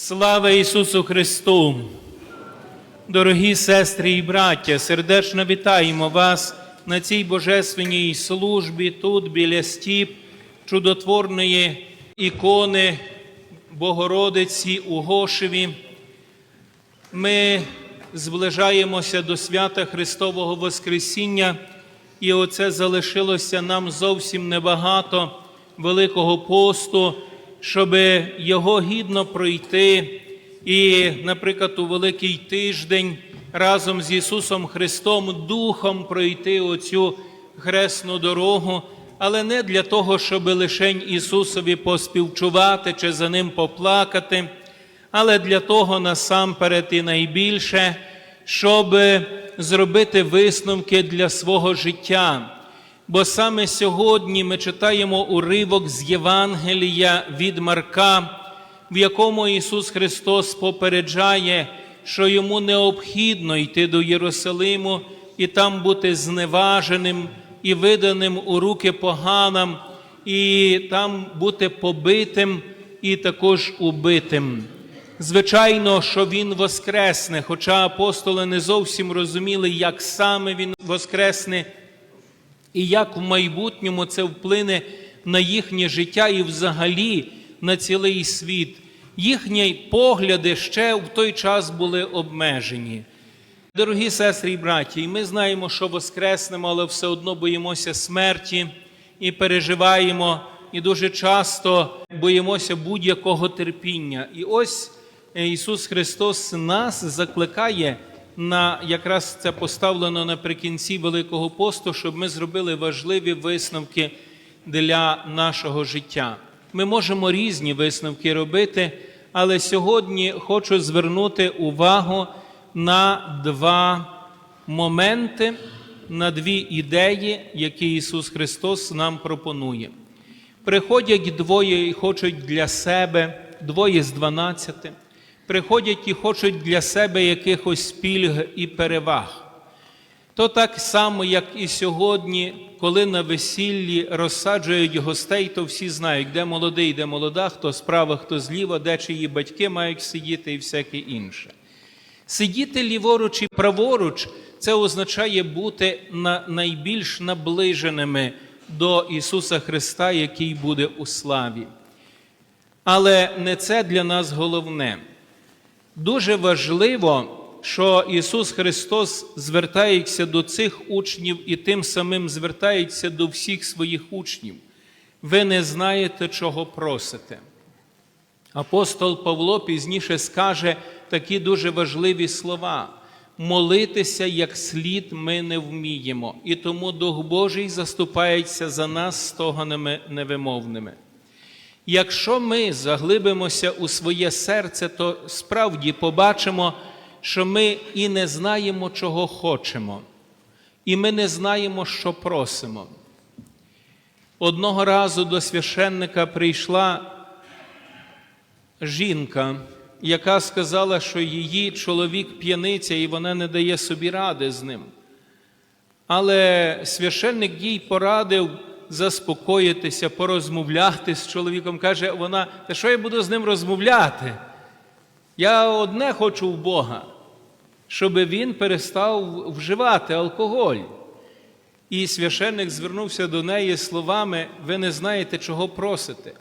Слава Ісусу Христу! Дорогі сестри і браття, сердечно вітаємо вас на цій божественній службі тут, біля стіп чудотворної ікони Богородиці у Гошеві. Ми зближаємося до свята Христового Воскресіння, і оце залишилося нам зовсім небагато Великого посту, щоб його гідно пройти. І, наприклад, у Великий тиждень разом з Ісусом Христом Духом пройти оцю хресну дорогу, але не для того, щоб лишень Ісусові поспівчувати чи за Ним поплакати, але для того насамперед і найбільше, щоб зробити висновки для свого життя. Бо саме сьогодні ми читаємо уривок з Євангелія від Марка, в якому Ісус Христос попереджає, що йому необхідно йти до Єрусалиму і там бути зневаженим і виданим у руки поганам, і там бути побитим і також убитим. Звичайно, що Він воскресне, хоча апостоли не зовсім розуміли, як саме Він воскресне, і як в майбутньому це вплине на їхнє життя і взагалі на цілий світ. Їхні погляди ще в той час були обмежені. Дорогі сестри і браті, ми знаємо, що воскреснемо, але все одно боїмося смерті і переживаємо, і дуже часто боїмося будь-якого терпіння. І ось Ісус Христос нас закликає на якраз це поставлено наприкінці Великого посту, щоб ми зробили важливі висновки для нашого життя. Ми можемо різні висновки робити, але сьогодні хочу звернути увагу на два моменти, на дві ідеї, які Ісус Христос нам пропонує. Приходять двоє і хочуть для себе, двоє з дванадцяти, приходять і хочуть для себе якихось пільг і переваг. То так само, як і сьогодні, коли на весіллі розсаджують гостей, то всі знають, де молодий, де молода, хто справа, хто зліва, де чиї батьки мають сидіти і всяке інше. Сидіти ліворуч і праворуч це означає бути на найбільш наближеними до Ісуса Христа, який буде у славі. Але не це для нас головне. Дуже важливо, що Ісус Христос звертається до цих учнів і тим самим звертається до всіх своїх учнів. Ви не знаєте, чого просите. Апостол Павло пізніше скаже такі дуже важливі слова. Молитися як слід ми не вміємо, і тому Дух Божий заступається за нас стогонами невимовними. Якщо ми заглибимося у своє серце, то справді побачимо, що ми і не знаємо, чого хочемо, і ми не знаємо, що просимо. Одного разу до священника прийшла жінка, яка сказала, що її чоловік п'яниця і вона не дає собі ради з ним. Але священник їй порадив заспокоїтися, порозмовляти з чоловіком. Каже вона, та що я буду з ним розмовляти? Я одне хочу в Бога, щоб він перестав вживати алкоголь. І священник звернувся до неї словами: ви не знаєте, чого просите.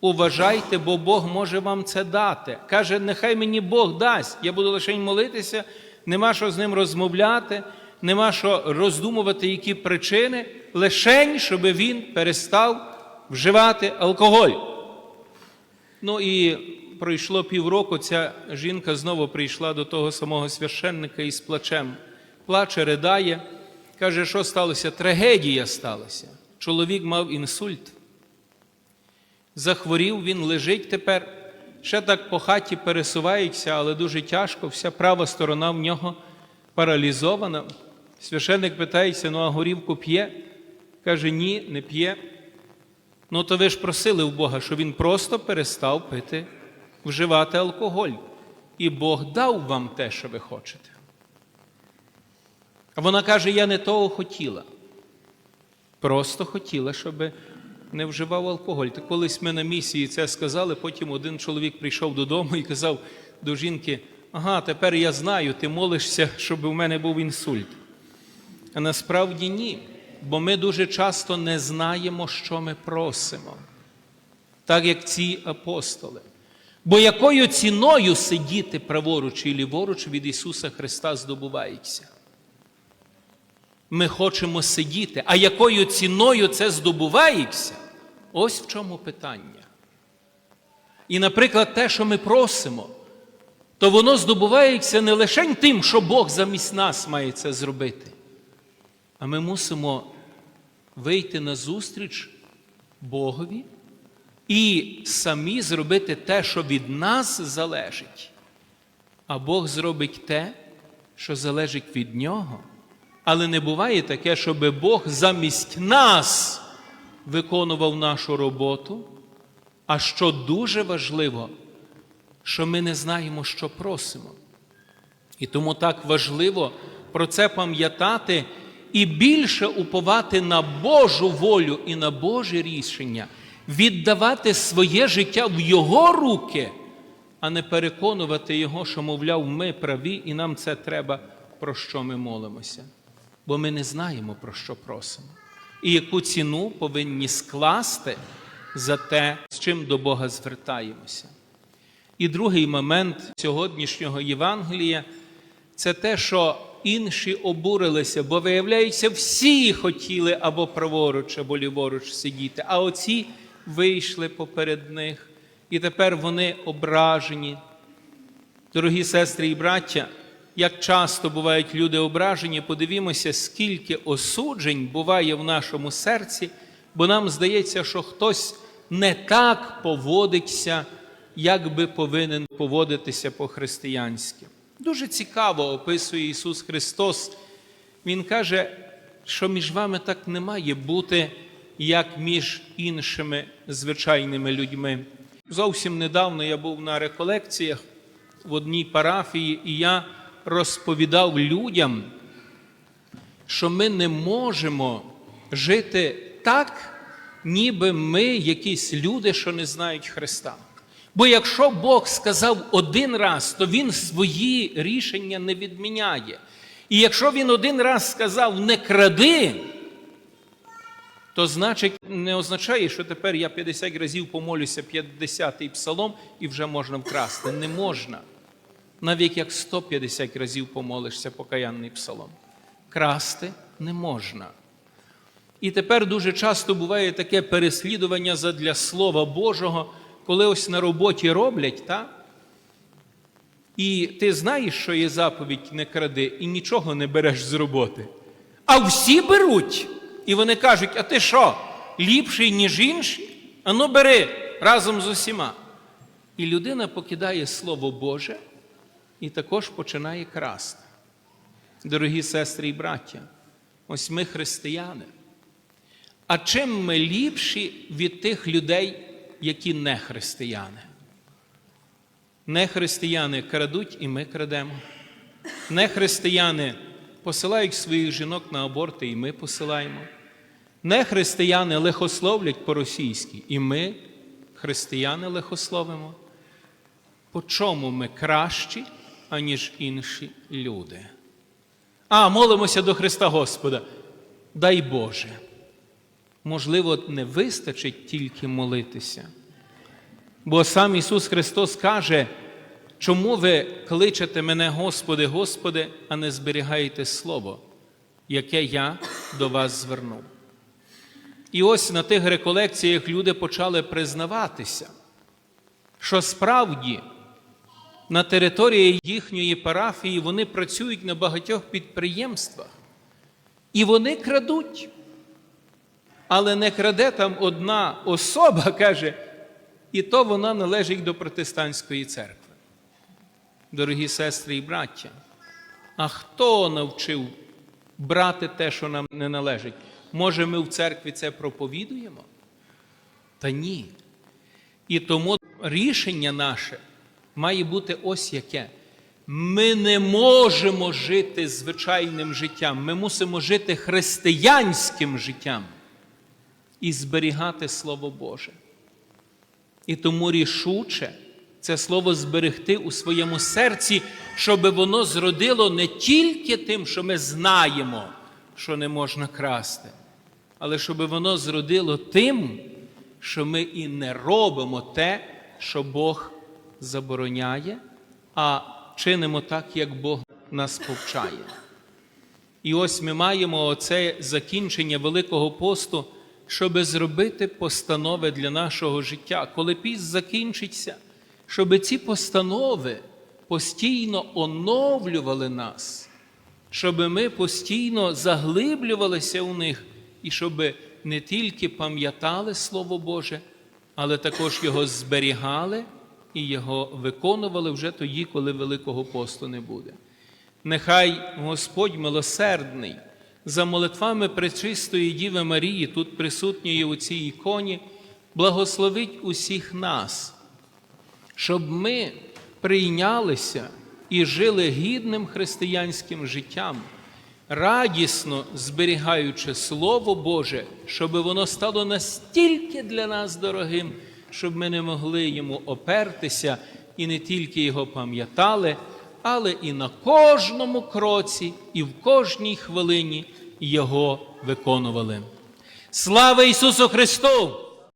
Уважайте, бо Бог може вам це дати. Каже, нехай мені Бог дасть. Я буду лише молитися, нема що з ним розмовляти, нема що роздумувати, які причини, лишень, щоб він перестав вживати алкоголь. Ну і пройшло півроку, ця жінка знову прийшла до того самого священника із плачем. Плаче, ридає, каже, що сталося? Трагедія сталася. Чоловік мав інсульт. Захворів, він лежить тепер, ще так по хаті пересувається, але дуже тяжко, вся права сторона в нього паралізована. Священник питається: ну а горівку п'є? Каже, ні, не п'є. Ну, то ви ж просили в Бога, щоб він просто перестав пити, вживати алкоголь. І Бог дав вам те, що ви хочете. А вона каже: я не того хотіла. Просто хотіла, щоб не вживав алкоголь. Та колись ми на місії це сказали, потім один чоловік прийшов додому і казав до жінки: ага, тепер я знаю, ти молишся, щоб у мене був інсульт. А насправді ні, бо ми дуже часто не знаємо, що ми просимо, так як ці апостоли. Бо якою ціною сидіти праворуч і ліворуч від Ісуса Христа здобувається? Ми хочемо сидіти, а якою ціною це здобувається? Ось в чому питання. І, наприклад, те, що ми просимо, то воно здобувається не лише тим, що Бог замість нас має це зробити, а ми мусимо вийти на зустріч Богові і самі зробити те, що від нас залежить. А Бог зробить те, що залежить від Нього. Але не буває таке, щоб Бог замість нас виконував нашу роботу. А що дуже важливо, що ми не знаємо, що просимо. І тому так важливо про це пам'ятати і більше уповати на Божу волю і на Боже рішення, віддавати своє життя в Його руки, а не переконувати Його, що, мовляв, ми праві, і нам це треба, про що ми молимося. Бо ми не знаємо, про що просимо. І яку ціну повинні скласти за те, з чим до Бога звертаємося. І другий момент сьогоднішнього Євангелія це те, що інші обурилися, бо, виявляється, всі хотіли або праворуч, або ліворуч сидіти, а оці вийшли поперед них, і тепер вони ображені. Дорогі сестри і браття, як часто бувають люди ображені, подивімося, скільки осуджень буває в нашому серці, бо нам здається, що хтось не так поводиться, як би повинен поводитися по-християнськи. Дуже цікаво описує Ісус Христос. Він каже, що між вами так не має бути, як між іншими звичайними людьми. Зовсім недавно я був на реколекціях в одній парафії, і я розповідав людям, що ми не можемо жити так, ніби ми якісь люди, що не знають Христа. Бо якщо Бог сказав один раз, то Він свої рішення не відміняє. І якщо Він один раз сказав не кради, то значить не означає, що тепер я 50 разів помолюся 50-й псалом і вже можна вкрасти. Не можна. Навіть як 150 разів помолишся покаянний псалом. Красти не можна. І тепер дуже часто буває таке переслідування задля Слова Божого, коли ось на роботі роблять, та? і ти знаєш, що є заповідь не кради, і нічого не береш з роботи. А всі беруть. І вони кажуть: а ти що, ліпший, ніж інші? Ану бери разом з усіма. І людина покидає Слово Боже і також починає красти. Дорогі сестри і браття, ось ми християни. А чим ми ліпші від тих людей, які не християни? Не християни крадуть, і ми крадемо. Не християни посилають своїх жінок на аборти, і ми посилаємо. Не християни лихословлять по-російськи, і ми, християни, лихословимо. По чому ми кращі, аніж інші люди? А, молимося до Христа Господа. Дай Боже. Можливо, не вистачить тільки молитися. Бо сам Ісус Христос каже, чому ви кличете мене, Господи, Господи, а не зберігаєте Слово, яке я до вас звернув. І ось на тих реколекціях люди почали признаватися, що справді на території їхньої парафії вони працюють на багатьох підприємствах, і вони крадуть. Але не краде там одна особа, каже, і то вона належить до протестантської церкви. Дорогі сестри і браття, а хто навчив брати те, що нам не належить? Може, ми в церкві це проповідуємо? Та ні. І тому рішення наше має бути ось яке. Ми не можемо жити звичайним життям, ми мусимо жити християнським життям. і зберігати Слово Боже. І тому рішуче це слово зберегти у своєму серці, щоб воно зродило не тільки тим, що ми знаємо, що не можна красти, але щоб воно зродило тим, що ми і не робимо те, що Бог забороняє, а чинимо так, як Бог нас повчає. І ось ми маємо оце закінчення Великого посту, щоб зробити постанови для нашого життя. Коли піст закінчиться, щоб ці постанови постійно оновлювали нас, щоб ми постійно заглиблювалися у них, і щоб не тільки пам'ятали Слово Боже, але також його зберігали і його виконували вже тоді, коли Великого посту не буде. Нехай Господь милосердний за молитвами Пречистої Діви Марії, тут присутньої у цій іконі, благословить усіх нас, щоб ми прийнялися і жили гідним християнським життям, радісно зберігаючи Слово Боже, щоб воно стало настільки для нас дорогим, щоб ми не могли йому опертися і не тільки його пам'ятали, але і на кожному кроці, і в кожній хвилині його виконували. Слава Ісусу Христу!